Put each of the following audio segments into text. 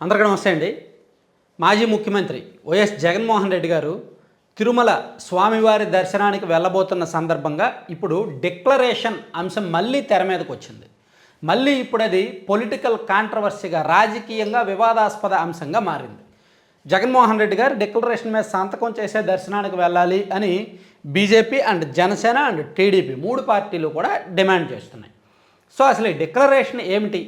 అందరికీ నమస్తే అండి. మాజీ ముఖ్యమంత్రి వైఎస్ జగన్మోహన్ రెడ్డి గారు తిరుమల స్వామివారి దర్శనానికి వెళ్ళబోతున్న సందర్భంగా ఇప్పుడు డిక్లరేషన్ అంశం మళ్ళీ తెర మీదకి వచ్చింది. మళ్ళీ ఇప్పుడు అది పొలిటికల్ కాంట్రవర్సీగా రాజకీయంగా వివాదాస్పద అంశంగా మారింది. జగన్మోహన్ రెడ్డి గారు డిక్లరేషన్ మీద సంతకం చేసే దర్శనానికి వెళ్ళాలి అని BJP and Janasena and TDP మూడు పార్టీలు కూడా డిమాండ్ చేస్తున్నాయి. సో అసలు ఈ డిక్లరేషన్ ఏమిటి?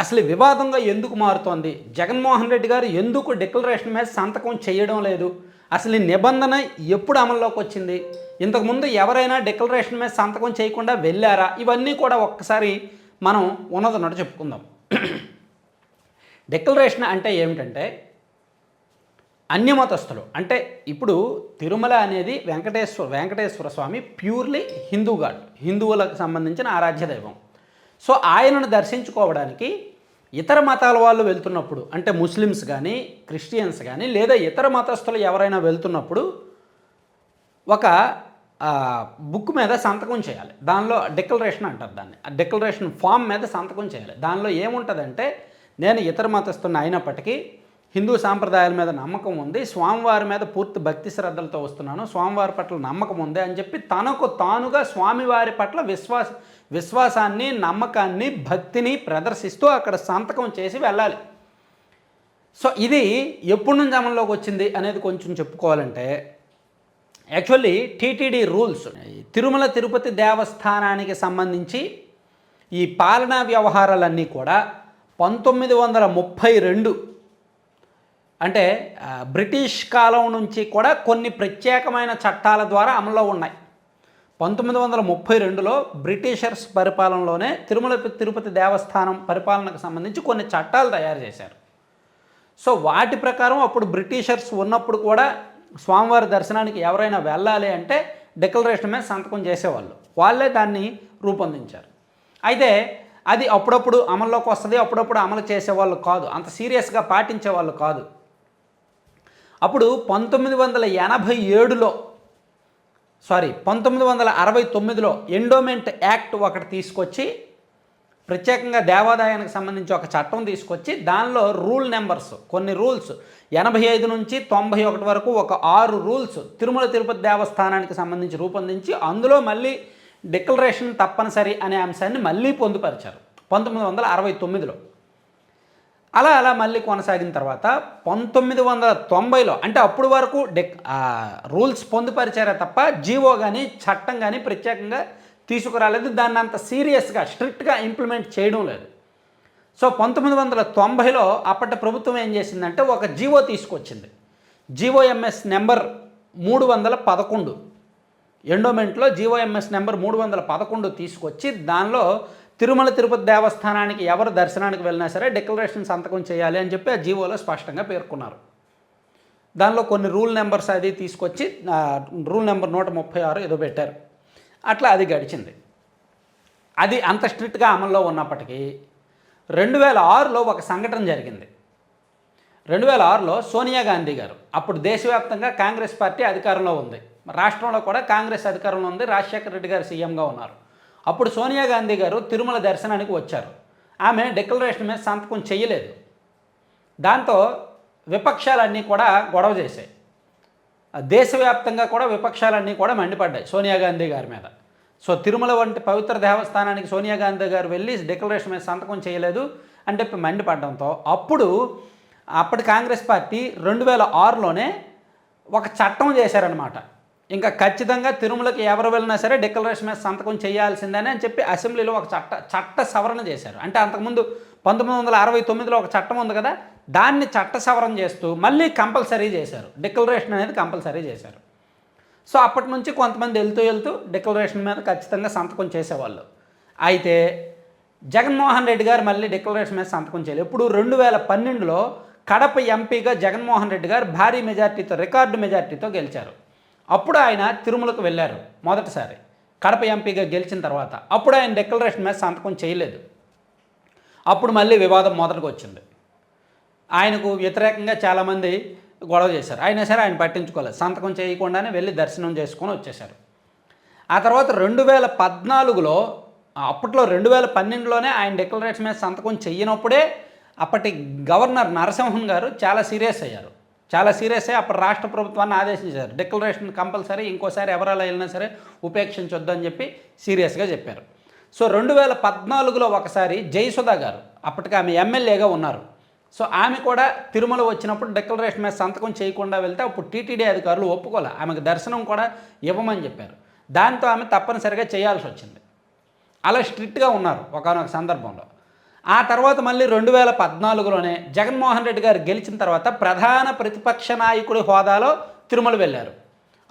అసలు వివాదంగా ఎందుకు మారుతోంది? జగన్మోహన్ రెడ్డి గారు ఎందుకు డిక్లరేషన్ మీద సంతకం చేయడం లేదు? అసలు ఈ నిబంధన ఎప్పుడు అమల్లోకి వచ్చింది? ఇంతకుముందు ఎవరైనా డిక్లరేషన్ మీద సంతకం చేయకుండా వెళ్ళారా? ఇవన్నీ కూడా ఒక్కసారి మనం ఉన్నదన్నట్టు చెప్పుకుందాం. డిక్లరేషన్ అంటే ఏమిటంటే అన్యమతస్థులు. అంటే ఇప్పుడు తిరుమల అనేది Venkateswara Venkateswara Swamy purely Hindu god హిందువులకు సంబంధించిన ఆరాధ్య దైవం సో ఆయనను దర్శించుకోవడానికి ఇతర మతాల వాళ్ళు వెళ్తున్నప్పుడు అంటే ముస్లిమ్స్ కానీ క్రిస్టియన్స్ కానీ లేదా ఇతర మతస్థులు ఎవరైనా వెళ్తున్నప్పుడు ఒక బుక్ మీద సంతకం చేయాలి. దానిలో డిక్లరేషన్ అంటారు దాన్ని. ఆ డిక్లరేషన్ ఫామ్ మీద సంతకం చేయాలి. దానిలో ఏముంటుందంటే నేను ఇతర మతస్థుని అయినప్పటికీ హిందూ సాంప్రదాయాల మీద నమ్మకం ఉంది స్వామివారి మీద పూర్తి భక్తి శ్రద్ధలతో వస్తున్నాను స్వామివారి పట్ల నమ్మకం ఉంది అని చెప్పి తనకు తానుగా స్వామివారి పట్ల విశ్వాస విశ్వాసాన్ని నమ్మకాన్ని భక్తిని ప్రదర్శిస్తూ అక్కడ సంతకం చేసి వెళ్ళాలి. సో ఇది ఎప్పటి నుంచి అమల్లోకి వచ్చింది అనేది కొంచెం చెప్పుకోవాలంటే actually TTD rules Tirumala Tirupati దేవస్థానానికి సంబంధించి ఈ పాలనా వ్యవహారాలన్నీ కూడా పంతొమ్మిది వందల ముప్పై రెండు అంటే బ్రిటిష్ కాలం నుంచి కూడా కొన్ని ప్రత్యేకమైన చట్టాల ద్వారా అమల్లో ఉన్నాయి. పంతొమ్మిది వందల ముప్పై రెండులో బ్రిటిషర్స్ పరిపాలనలోనే తిరుమల తిరుపతి దేవస్థానం పరిపాలనకు సంబంధించి కొన్ని చట్టాలు తయారు చేశారు. సో వాటి ప్రకారం అప్పుడు బ్రిటిషర్స్ ఉన్నప్పుడు కూడా స్వామివారి దర్శనానికి ఎవరైనా వెళ్ళాలి అంటే డిక్లరేషన్ మీద సంతకం చేసేవాళ్ళు. వాళ్ళే దాన్ని రూపొందించారు. అయితే అది అప్పుడప్పుడు అమల్లోకి వస్తుంది అప్పుడప్పుడు అమలు చేసేవాళ్ళు కాదు. అంత సీరియస్గా పాటించేవాళ్ళు కాదు. అప్పుడు పంతొమ్మిది వందల ఎనభై ఏడులో సారీ పంతొమ్మిది వందల అరవై తొమ్మిదిలో ఎండోమెంట్ యాక్ట్ ఒకటి తీసుకొచ్చి ప్రత్యేకంగా దేవాదాయానికి సంబంధించి ఒక చట్టం తీసుకొచ్చి దానిలో రూల్ నెంబర్స్ కొన్ని రూల్స్ ఎనభై ఐదు నుంచి తొంభై ఒకటి వరకు ఒక ఆరు రూల్స్ తిరుమల తిరుపతి దేవస్థానానికి సంబంధించి రూపొందించి అందులో మళ్ళీ డిక్లరేషన్ తప్పనిసరి అనే అంశాన్ని మళ్ళీ పొందుపరిచారు. పంతొమ్మిది వందల అరవై తొమ్మిదిలో. అలా అలా మళ్ళీ కొనసాగిన తర్వాత పంతొమ్మిది వందల తొంభైలో అంటే అప్పుడు వరకు డెక్ రూల్స్ పొందుపరిచారే తప్ప జీవో కానీ చట్టం కానీ ప్రత్యేకంగా తీసుకురాలేదు. దాన్ని అంత సీరియస్గా స్ట్రిక్ట్గా ఇంప్లిమెంట్ చేయడం లేదు. సో పంతొమ్మిది వందల తొంభైలో అప్పటి ప్రభుత్వం ఏం చేసిందంటే ఒక జీవో తీసుకొచ్చింది. జీవోఎంఎస్ నెంబర్ మూడు వందల పదకొండు. ఎండోమెంట్లో జీవోఎంఎస్ నెంబర్ మూడు వందల పదకొండు తీసుకొచ్చి దానిలో తిరుమల తిరుపతి దేవస్థానానికి ఎవరు దర్శనానికి వెళ్ళినా సరే డిక్లరేషన్ సంతకం చేయాలి అని చెప్పి ఆ జీవోలో స్పష్టంగా పేర్కొన్నారు. దానిలో కొన్ని రూల్ నెంబర్స్ అది తీసుకొచ్చి రూల్ నెంబర్ నూట ముప్పై ఆరు ఏదో పెట్టారు. అట్లా అది గడిచింది. అది అంత స్ట్రిక్ట్గా అమల్లో ఉన్నప్పటికీ రెండు వేల ఆరులో ఒక సంఘటన జరిగింది. రెండు వేల ఆరులో సోనియా గాంధీ గారు అప్పుడు దేశవ్యాప్తంగా కాంగ్రెస్ పార్టీ అధికారంలో ఉంది. రాష్ట్రంలో కూడా కాంగ్రెస్ అధికారంలో ఉంది. రాజశేఖర రెడ్డి గారు సీఎంగా ఉన్నారు. అప్పుడు సోనియా గాంధీ గారు తిరుమల దర్శనానికి వచ్చారు. ఆమె డిక్లరేషన్ మీద సంతకం చేయలేదు. దాంతో విపక్షాలన్నీ కూడా గొడవ చేశాయి. దేశవ్యాప్తంగా కూడా విపక్షాలన్నీ కూడా మండిపడ్డాయి సోనియా గాంధీ గారి మీద. సో తిరుమల వంటి పవిత్ర దేవస్థానానికి సోనియా గాంధీ గారు వెళ్ళి డిక్లరేషన్ మీద సంతకం చేయలేదు అని చెప్పి మండిపడడంతో అప్పుడు అప్పటి కాంగ్రెస్ పార్టీ రెండు వేల ఆరులోనే ఒక చట్టం చేశారనమాట ఇంకా ఖచ్చితంగా తిరుమలకి ఎవరు వెళ్ళినా సరే డిక్లరేషన్ మీద సంతకం చేయాల్సిందని అని చెప్పి అసెంబ్లీలో ఒక చట్ట చట్ట సవరణ చేశారు. అంటే అంతకుముందు పంతొమ్మిది వందల అరవై తొమ్మిదిలో ఒక చట్టం ఉంది కదా దాన్ని చట్ట సవరణ చేస్తూ మళ్ళీ కంపల్సరీ చేశారు. డిక్లరేషన్ అనేది కంపల్సరీ చేశారు. సో అప్పటి నుంచి కొంతమంది వెళ్తూ వెళ్తూ డిక్లరేషన్ మీద ఖచ్చితంగా సంతకం చేసేవాళ్ళు. అయితే జగన్మోహన్ రెడ్డి గారు మళ్ళీ డిక్లరేషన్ మీద సంతకం చేయలేదు. ఇప్పుడు రెండు వేల పన్నెండులో కడప ఎంపీగా జగన్మోహన్ రెడ్డి గారు భారీ మెజార్టీతో రికార్డు మెజార్టీతో గెలిచారు. అప్పుడు ఆయన తిరుమలకు వెళ్ళారు మొదటిసారి. కడప ఎంపీగా గెలిచిన తర్వాత. అప్పుడు ఆయన డిక్లరేషన్ మీద సంతకం చేయలేదు. అప్పుడు మళ్ళీ వివాదం మొదటికి వచ్చింది. ఆయనకు వ్యతిరేకంగా చాలామంది గొడవ చేశారు. అయినా సరే ఆయన పట్టించుకోలేదు. సంతకం చేయకుండానే వెళ్ళి దర్శనం చేసుకొని వచ్చేశారు. ఆ తర్వాత రెండు వేల పద్నాలుగులో అప్పట్లో రెండు వేల పన్నెండులోనే ఆయన డిక్లరేషన్ మీద సంతకం చెయ్యనప్పుడే అప్పటి గవర్నర్ నరసింహన్ గారు చాలా సీరియస్ అయ్యారు. చాలా సీరియస్ అప్పుడు రాష్ట్ర ప్రభుత్వాన్ని ఆదేశించారు. డిక్లరేషన్ కంపల్సరీ ఇంకోసారి ఎవరైనా వెళ్ళినా సరే ఉపేక్షించొద్దు అని చెప్పి సీరియస్గా చెప్పారు. సో రెండు వేల పద్నాలుగులో ఒకసారి జయసుధా గారు అప్పటికి ఆమె ఎమ్మెల్యేగా ఉన్నారు. సో ఆమె కూడా తిరుమల వచ్చినప్పుడు డిక్లరేషన్ మీద సంతకం చేయకుండా వెళ్తే అప్పుడు టీటీడీ అధికారులు ఒప్పుకోలే. ఆమెకు దర్శనం కూడా ఇవ్వమని చెప్పారు. దాంతో ఆమె తప్పనిసరిగా చేయాల్సి వచ్చింది. అలా స్ట్రిక్ట్గా ఉన్నారు ఒకనొక సందర్భంలో. ఆ తర్వాత మళ్ళీ రెండు వేల పద్నాలుగులోనే జగన్మోహన్ రెడ్డి గారు గెలిచిన తర్వాత ప్రధాన ప్రతిపక్ష నాయకుడి హోదాలో తిరుమల వెళ్ళారు.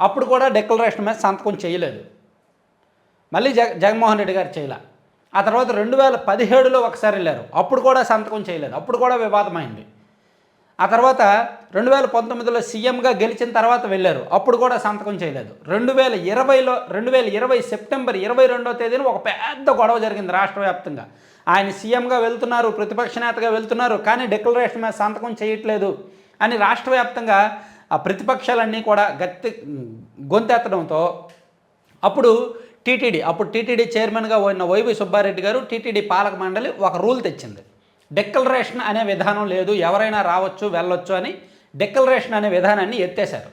అప్పుడు కూడా డిక్లరేషన్ మీద సంతకం చేయలేదు. మళ్ళీ జగ జగన్మోహన్ రెడ్డి గారు చేయలే. ఆ తర్వాత రెండు వేల పదిహేడులో ఒకసారి వెళ్ళారు. అప్పుడు కూడా సంతకం చేయలేదు. అప్పుడు కూడా వివాదమైంది. ఆ తర్వాత రెండు వేల పంతొమ్మిదిలో సీఎంగా గెలిచిన తర్వాత వెళ్ళారు. అప్పుడు కూడా సంతకం చేయలేదు. రెండు వేల ఇరవైలో రెండు వేల ఇరవై సెప్టెంబర్ ఇరవై రెండో తేదీన ఒక పెద్ద గొడవ జరిగింది రాష్ట్ర వ్యాప్తంగా. ఆయన సీఎంగా వెళ్తున్నారు ప్రతిపక్ష నేతగా వెళ్తున్నారు కానీ డిక్లరేషన్ మీద సంతకం చేయట్లేదు అని రాష్ట్ర వ్యాప్తంగా ఆ ప్రతిపక్షాలన్నీ కూడా గత్తి గొంతెత్తడంతో అప్పుడు టీటీడీ అప్పుడు టీటీడీ చైర్మన్గా ఉన్న వైవి సుబ్బారెడ్డి గారు టీటీడీ పాలక మండలి ఒక రూల్ తెచ్చింది. డిక్లరేషన్ అనే విధానం లేదు. ఎవరైనా రావచ్చు వెళ్ళొచ్చు అని డిక్లరేషన్ అనే విధానాన్ని ఎత్తేశారు.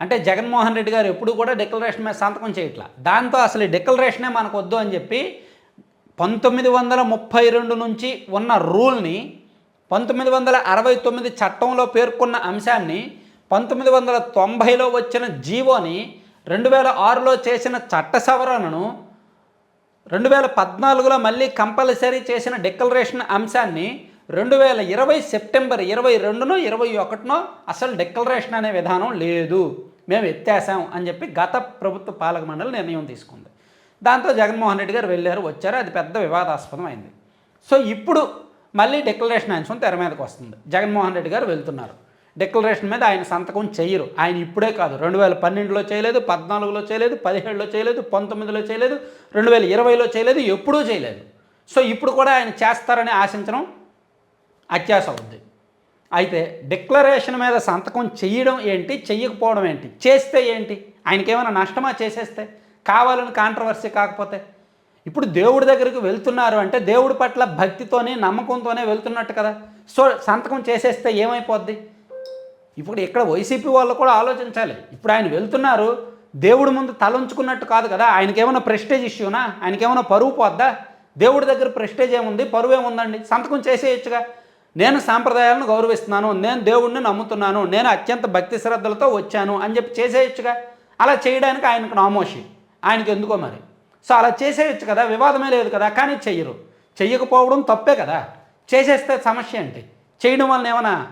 అంటే జగన్మోహన్ రెడ్డి గారు ఎప్పుడు కూడా డిక్లరేషన్ మీద సంతకం చేయట్లా. దాంతో అసలు ఈ డిక్లరేషనే మనకు వద్దు అని చెప్పి పంతొమ్మిది వందల ముప్పై రెండు నుంచి ఉన్న రూల్ని పంతొమ్మిది వందల అరవై తొమ్మిది చట్టంలో పేర్కొన్న అంశాన్ని పంతొమ్మిది వందల తొంభైలో వచ్చిన జీవోని రెండు వేల ఆరులో చేసిన చట్ట సవరణను రెండు వేల పద్నాలుగులో మళ్ళీ కంపల్సరీ చేసిన డిక్లరేషన్ అంశాన్ని రెండు వేల ఇరవై సెప్టెంబర్ ఇరవై రెండునో ఇరవై ఒకటినో అసలు డిక్లరేషన్ అనే విధానం లేదు. మేము ఎత్తేసాం అని చెప్పి గత ప్రభుత్వ పాలక మండలి నిర్ణయం తీసుకుంది. దాంతో జగన్మోహన్ రెడ్డి గారు వెళ్ళారు వచ్చారు. అది పెద్ద వివాదాస్పదం అయింది. సో ఇప్పుడు మళ్ళీ డిక్లరేషన్ అంశం తెర మీదకి వస్తుంది. జగన్మోహన్ రెడ్డి గారు వెళ్తున్నారు. డిక్లరేషన్ మీద ఆయన సంతకం చేయరు. ఆయన ఇప్పుడే కాదు. రెండు వేల పన్నెండులో చేయలేదు పద్నాలుగులో చేయలేదు పదిహేడులో చేయలేదు పంతొమ్మిదిలో చేయలేదు రెండు వేల ఇరవైలో చేయలేదు ఎప్పుడూ చేయలేదు. సో ఇప్పుడు కూడా ఆయన చేస్తారని ఆశించడం అత్యాస అవుద్ది. అయితే డిక్లరేషన్ మీద సంతకం చేయడం ఏంటి? చెయ్యకపోవడం ఏంటి? చేస్తే ఏంటి? ఆయనకేమైనా నష్టమా చేసేస్తే? కావాలని కాంట్రవర్సీ కాకపోతే? ఇప్పుడు దేవుడి దగ్గరికి వెళ్తున్నారు అంటే దేవుడి పట్ల భక్తితోనే నమ్మకంతోనే వెళ్తున్నట్టు కదా? సో సంతకం చేసేస్తే ఏమైపోద్ది? ఇప్పుడు ఇక్కడ వైసీపీ వాళ్ళు కూడా ఆలోచించాలి. ఇప్పుడు ఆయన వెళ్తున్నారు దేవుడి ముందు తలంచుకున్నట్టు కాదు కదా ఆయనకేమైనా ప్రెస్టేజ్ ఇష్యూనా? ఆయనకి ఏమైనా పరువు పోద్దా? దేవుడి దగ్గర ప్రెస్టేజ్ ఏముంది? పరువు ఏముందండి? సంతకం చేసేయచ్చుగా. నేను సాంప్రదాయాలను గౌరవిస్తున్నాను నేను దేవుడిని నమ్ముతున్నాను నేను అత్యంత భక్తి శ్రద్ధలతో వచ్చాను అని చెప్పి చేసేయచ్చుగా. అలా చేయడానికి ఆయనకు నామోషి. ఆయనకి ఎందుకో మరి? సో అలా చేసేయచ్చు కదా వివాదమే లేదు కదా కానీ చెయ్యరు. చెయ్యకపోవడం తప్పే కదా. చేసేస్తే సమస్య ఏంటి? చేయడం వలన ఏమైనా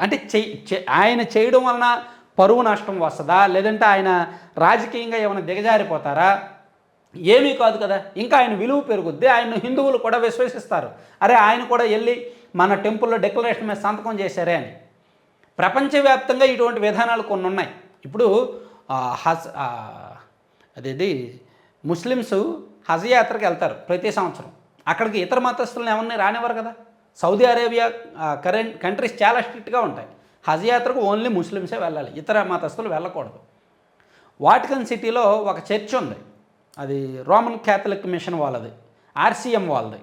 అంటే చే- ఆయన చేయడం వలన పరువు నష్టం వస్తుందా? లేదంటే ఆయన రాజకీయంగా ఏమైనా దిగజారిపోతారా? ఏమీ కాదు కదా. ఇంకా ఆయన విలువ పెరుగుద్ది. ఆయన హిందువులు కూడా విశ్వసిస్తారు. అరే ఆయన కూడా వెళ్ళి మన టెంపుల్లో డిక్లరేషన్ మీద సంతకం చేశారే అని. ప్రపంచవ్యాప్తంగా ఇటువంటి విధానాలు కొన్ని ఉన్నాయి. ఇప్పుడు హజ్ అదేది? ముస్లిమ్స్ హజ్ యాత్రకి వెళ్తారు ప్రతి సంవత్సరం. అక్కడికి ఇతర మతస్థులను ఎవరిని రానివ్వరు కదా. సౌదీ అరేబియా కరెంట్ కంట్రీస్ చాలా స్ట్రిక్ట్గా ఉంటాయి. హజ్ యాత్రకు ఓన్లీ ముస్లిమ్సే వెళ్ళాలి. ఇతర మతస్థులు వెళ్ళకూడదు. వాటికన్ సిటీలో ఒక చర్చ్ ఉంది. అది రోమన్ క్యాథలిక్ మిషన్ వాళ్ళది ఆర్సీఎం వాళ్ళది.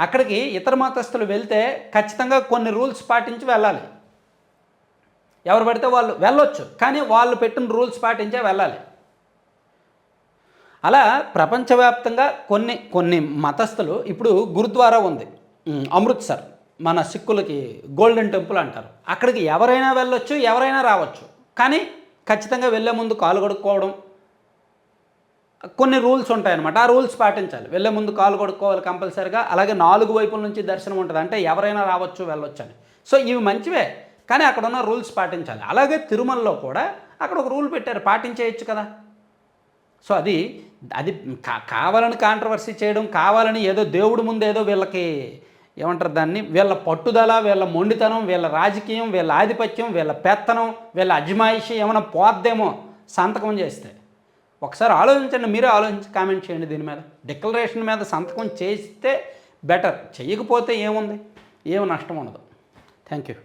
అక్కడికి ఇతర మతస్థులు వెళ్తే ఖచ్చితంగా కొన్ని రూల్స్ పాటించి వెళ్ళాలి. ఎవరు పడితే వాళ్ళు వెళ్ళొచ్చు కానీ వాళ్ళు పెట్టిన రూల్స్ పాటించే వెళ్ళాలి. అలా ప్రపంచవ్యాప్తంగా కొన్ని కొన్ని మతస్థులు ఇప్పుడు గురుద్వారా ఉంది. అమృత్సర్ మన సిక్కులకి గోల్డెన్ టెంపుల్ అంటారు. అక్కడికి ఎవరైనా వెళ్ళొచ్చు ఎవరైనా రావచ్చు. కానీ ఖచ్చితంగా వెళ్ళే ముందు కాలు కడుక్కోవడం. కొన్ని రూల్స్ ఉంటాయన్నమాట ఆ రూల్స్ పాటించాలి. వెళ్ళే ముందు కాలు కొడుకోవాలి కంపల్సరిగా. అలాగే నాలుగు వైపుల నుంచి దర్శనం ఉంటుంది అంటే ఎవరైనా రావచ్చు వెళ్ళొచ్చు అని సో ఇవి మంచివే కానీ అక్కడ ఉన్న రూల్స్ పాటించాలి. అలాగే తిరుమలలో కూడా అక్కడ ఒక రూల్ పెట్టారు పాటించేయచ్చు కదా. సో అది అది కా- కావాలని కాంట్రవర్సీ చేయడం కావాలని ఏదో దేవుడి ముందు ఏదో వీళ్ళకి ఏమంటారు దాన్ని? వీళ్ళ పట్టుదల వీళ్ళ మొండితనం వీళ్ళ రాజకీయం వీళ్ళ ఆధిపత్యం వీళ్ళ పెత్తనం వీళ్ళ అజమాయిషి ఏమైనా పోద్దేమో సంతకం చేస్తే. ఒకసారి ఆలోచించండి మీరే ఆలోచించి కామెంట్ చేయండి దీని మీద. డిక్లరేషన్ మీద సంతకం చేస్తే బెటర్ చేయకపోతే ఏముంది? ఏమి నష్టం ఉండదు. Thank you